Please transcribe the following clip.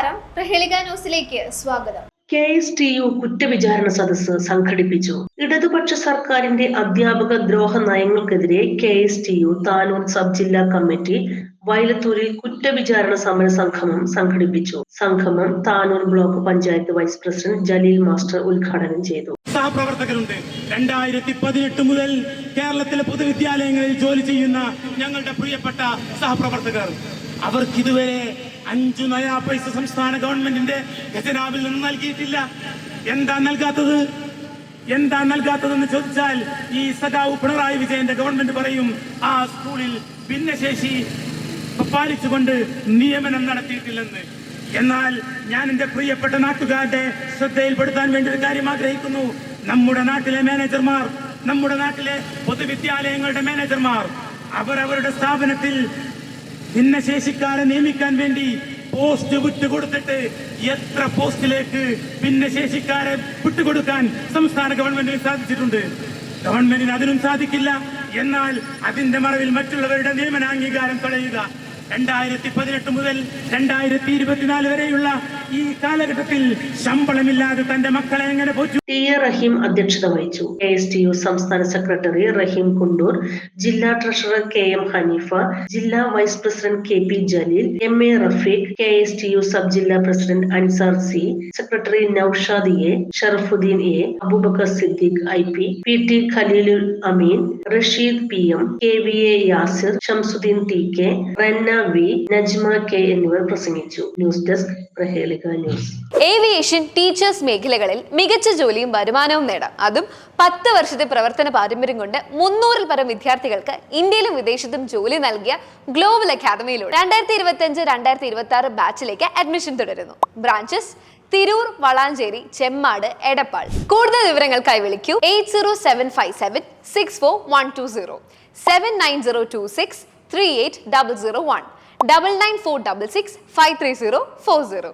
നമസ്കാരം. പ്രഹേളിക ന്യൂസിലേക്ക് സ്വാഗതം. കെ എസ് ടി യു കുറ്റവിചാരണ സദസ്സ് സംഘടിപ്പിച്ചു. ഇടതുപക്ഷ സർക്കാരിന്റെ അധ്യാപക ദ്രോഹ നയങ്ങൾക്കെതിരെ K S T U Tanur sub ജില്ലാ കമ്മിറ്റി വയലത്തൂരിൽ കുറ്റവിചാരണ സമര സംഗമം സംഘടിപ്പിച്ചു. സംഗമം Tanur block panchayat vice president Jaleel master ഉദ്ഘാടനം ചെയ്തു. സഹപ്രവർത്തകരുണ്ട്. രണ്ടായിരത്തി പതിനെട്ട് മുതൽ കേരളത്തിലെ പൊതുവിദ്യാലയങ്ങളിൽ ജോലി ചെയ്യുന്ന ഞങ്ങളുടെ പ്രിയപ്പെട്ട സഹപ്രവർത്തകർ അവർക്ക് ഇതുവരെ അഞ്ചു നയാ പൈസ സംസ്ഥാന ഗവൺമെന്റിന്റെ ഖജനാവിൽ നിന്ന് നൽകിയിട്ടില്ല. എന്താ നൽകാത്തത്? എന്താ നൽകാത്തതെന്ന് ചോദിച്ചാൽ ഈ സഖാവ് പിണറായി വിജയന്റെ ഗവൺമെന്റ് പറയും ആ സ്കൂളിൽ ഭിന്നശേഷി പാലിച്ചുകൊണ്ട് നിയമനം നടത്തിയിട്ടില്ലെന്ന്. എന്നാൽ ഞാൻ എന്റെ പ്രിയപ്പെട്ട നാട്ടുകാരുടെ ശ്രദ്ധയിൽപ്പെടുത്താൻ വേണ്ടി ഒരു കാര്യം ആഗ്രഹിക്കുന്നു. നമ്മുടെ നാട്ടിലെ മാനേജർമാർ നമ്മുടെ നാട്ടിലെ പൊതുവിദ്യാലയങ്ങളുടെ മാനേജർമാർ അവരവരുടെ സ്ഥാപനത്തിൽ ഭിന്നശേഷിക്കാരെ നിയമിക്കാൻ വേണ്ടി പോസ്റ്റ് വിട്ടുകൊടുത്തിട്ട് എത്ര പോസ്റ്റിലേക്ക് ഭിന്നശേഷിക്കാരെ വിട്ടുകൊടുക്കാൻ സംസ്ഥാന ഗവൺമെന്റിന് സാധിച്ചിട്ടുണ്ട്? ഗവൺമെന്റിന് അതിനും സാധിക്കില്ല. എന്നാൽ അതിന്റെ മറവിൽ മറ്റുള്ളവരുടെ നിയമനാംഗീകാരം തടയുക രണ്ടായിരത്തി പതിനെട്ട് മുതൽ രണ്ടായിരത്തി ഇരുപത്തിനാല് വരെയുള്ള ഈ കാലഘട്ടത്തിൽ ശമ്പളമില്ലാതെ തന്റെ മക്കളെ എങ്ങനെ പോച്ചു ടി എ റഹീം അധ്യക്ഷത വഹിച്ചു. കെ എസ് ടി യു സംസ്ഥാന സെക്രട്ടറി റഹീം കുണ്ടൂർ ജില്ലാ ട്രഷറർ കെ എം ഹനീഫ ജില്ലാ vice president K P Jaleel M A Rafeeq K S T U sub ജില്ലാ president Ansar C secretary Noushad A Sharafuddin A Abubakar Siddique I P P T Khalilul Ameen Rasheed P M K V A Yasir Shamsuddin T K Ranna V Najma K എന്നിവർ പ്രസംഗിച്ചു. News desk Prahelika news. Aviation teachers മേഖലകളിൽ മികച്ച ജോലിയും വരുമാനവും നേടാം. അതും പത്ത് വർഷത്തെ പ്രവർത്തന പാരമ്പര്യം കൊണ്ട് മുന്നൂറിൽ പരം വിദ്യാർത്ഥികൾക്ക് ഇന്ത്യയിലും വിദേശത്തും ജോലി നൽകിയ ഗ്ലോബൽ അക്കാദമിയിലൂടെ രണ്ടായിരത്തി ഇരുപത്തി അഞ്ച് രണ്ടായിരത്തി ഇരുപത്തി ആറ് ബാച്ചിലേക്ക് അഡ്മിഷൻ തുടരുന്നു. ബ്രാഞ്ചസ് തിരൂർ വളാഞ്ചേരി ചെമ്മാട് എടപ്പാൾ. കൂടുതൽ വിവരങ്ങൾക്കായി വിളിക്കൂ. Eight zero seven five seven six four one two zero. Seven nine zero two six three eight double zero one double nine four double six five three zero four zero